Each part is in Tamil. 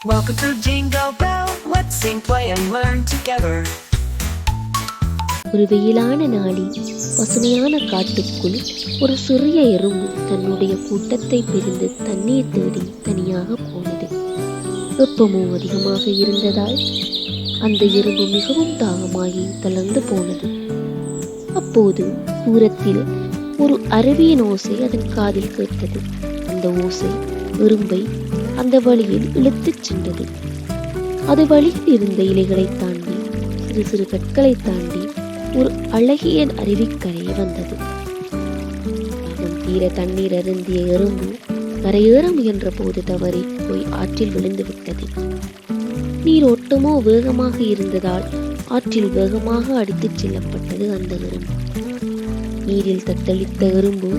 Welcome to Jingle Bell. Let's sing, play, and learn together. ஒரு வெயிலான நாளில் பசுமையான காட்டுக்குள் ஒரு சிறிய எறும்பு தன்னுடைய கூட்டத்தை பிரிந்து தண்ணீர் தேடி தனியாக போனது வெப்பமும் அதிகமாக இருந்ததால் அந்த எறும்பு மிகவும் தாகமாகி தளர்ந்து போனது அப்போது தூரத்தில் ஒரு அருவியின் ஓசை அதன் காதில் கேட்டது அந்த ஓசை எறும்பை அந்த வழியில் இழுத்துச் சென்றது. அது வழியில் இருந்த இலைகளை தாண்டி சிறு சிறு கற்களை தாண்டி ஒரு அழகிய அருவிக்கரை வந்தது. தீர தண்ணீர் அருந்திய எறும்பு கரையேற முயன்ற போது தவறி போய் ஆற்றில் விழுந்து விட்டது. ஒட்டுமோ வேகமாக இருந்ததால் ஆற்றில் வேகமாக அடித்துச் செல்லப்பட்டது அந்த எறும்பு. நீரில் தத்தளித்த எறும்பு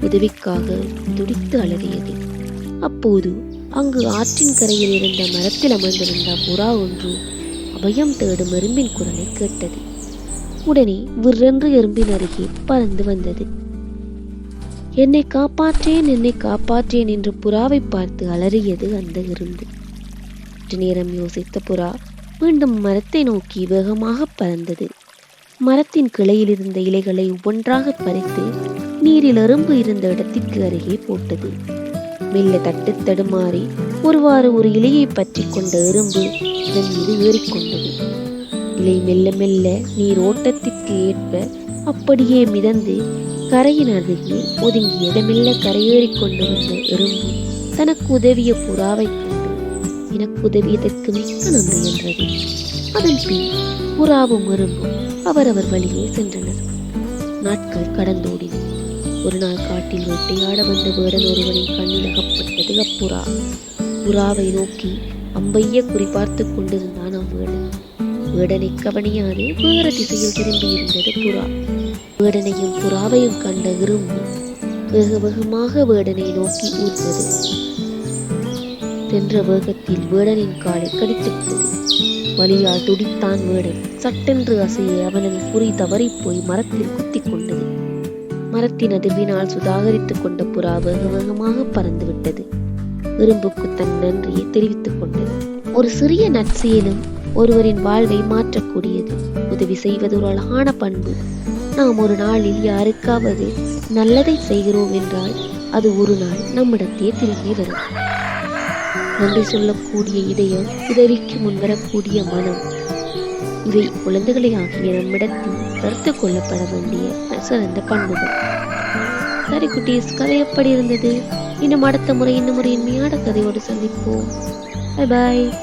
உதவிக்காக துடித்து அலறியது. அப்போது அங்கு ஆற்றின் கரையில் இருந்த மரத்தில் அமர்ந்திருந்த புறா ஒன்று அபயம் தேடும் எறும்பின் குரலை கேட்டது. உடனே விற்றென்று எறும்பின் அருகே பறந்து வந்தது. என்னை காப்பாற்றேன் என்னை காப்பாற்றேன் என்று புறாவை பார்த்து அலறியது அந்த எறும்பு. சற்று நேரம் யோசித்த புறா மீண்டும் மரத்தை நோக்கி வேகமாக பறந்தது. மரத்தின் கிளையில் இருந்த இலைகளை ஒவ்வொன்றாக பறித்து நீரில் எறும்பு இருந்த இடத்திற்கு அருகே போட்டது. மெல்ல தட்டு தடுமாறி ஒருவாறு ஒரு இலையை பற்றி கொண்ட எறும்பு இதன் மீது ஏறிக்கொண்டது. இலை மெல்ல மெல்ல நீர் ஓட்டத்திற்கு ஏற்ப அப்படியே மிதந்து கரையின் அருகே ஒதுங்கியது மெல்ல கரையேறி கொண்டு வந்த எறும்பு தனக்கு உதவிய புறாவை கொண்டு எனக்கு உதவியதற்கு மிக்க நன்றி என்றது. அதன் பின் புறாவும் எறும்பும் அவரவர் வழியே சென்றனர். நாட்கள் கடந்தோடின. ஒரு நாள் காட்டில் வேட்டையாட வந்த வேடன் ஒருவனின் கண்ணில் அகப்பட்டது அப்புறா. புறாவை நோக்கி அம்பைய குறிப்பார்த்து கொண்டிருந்தான் அவ்வேடன் வேடனை. கவனியாது வேறு திசையில் திரும்பி இருந்தது புறா. வேடனையும் புறாவையும் கண்ட இரும்பு வெகு வெகுமாக வேடனை நோக்கி ஊர்ந்தது. சென்ற வேகத்தில் வேடனின் காலை கடித்துவிட்டது. வலியால் துடித்தான் வேடன். சட்டென்று அசைய அவனது குறி தவறிப் போய் மரத்தில் குத்திக் கொண்டது. மரத்தின் அதிர்வினால் சுதாகரித்துக் கொண்ட புறா வேக வேகமாக பறந்துவிட்டது. இரும்புக்கு தன் நன்றியை தெரிவித்துக் கொண்டது. ஒரு சிறிய நற்செயலும் ஒருவரின் வாழ்வை மாற்றக்கூடியது. உதவி செய்வது ஒரு அழகான பண்பு. நாம் ஒரு நாளில் யாருக்காவது நல்லதை செய்கிறோம் என்றால் அது ஒரு நாள் நம்மிடத்தே திரும்பி வரும். நன்றி சொல்லக்கூடிய இதயம் உதவிக்கு முன்வரக்கூடிய மனம். இவை குழந்தைகளை ஆகிய நம்மிடத்தில் கருத்து கொள்ளப்பட வேண்டிய சிறந்த பண்புகள். சரி குட்டீஸ் கதை எப்படி இருந்தது? இன்னும் அடுத்த முறை இன்னும் ஒரு இனிமையான கதையோடு சந்திப்போம். Bye bye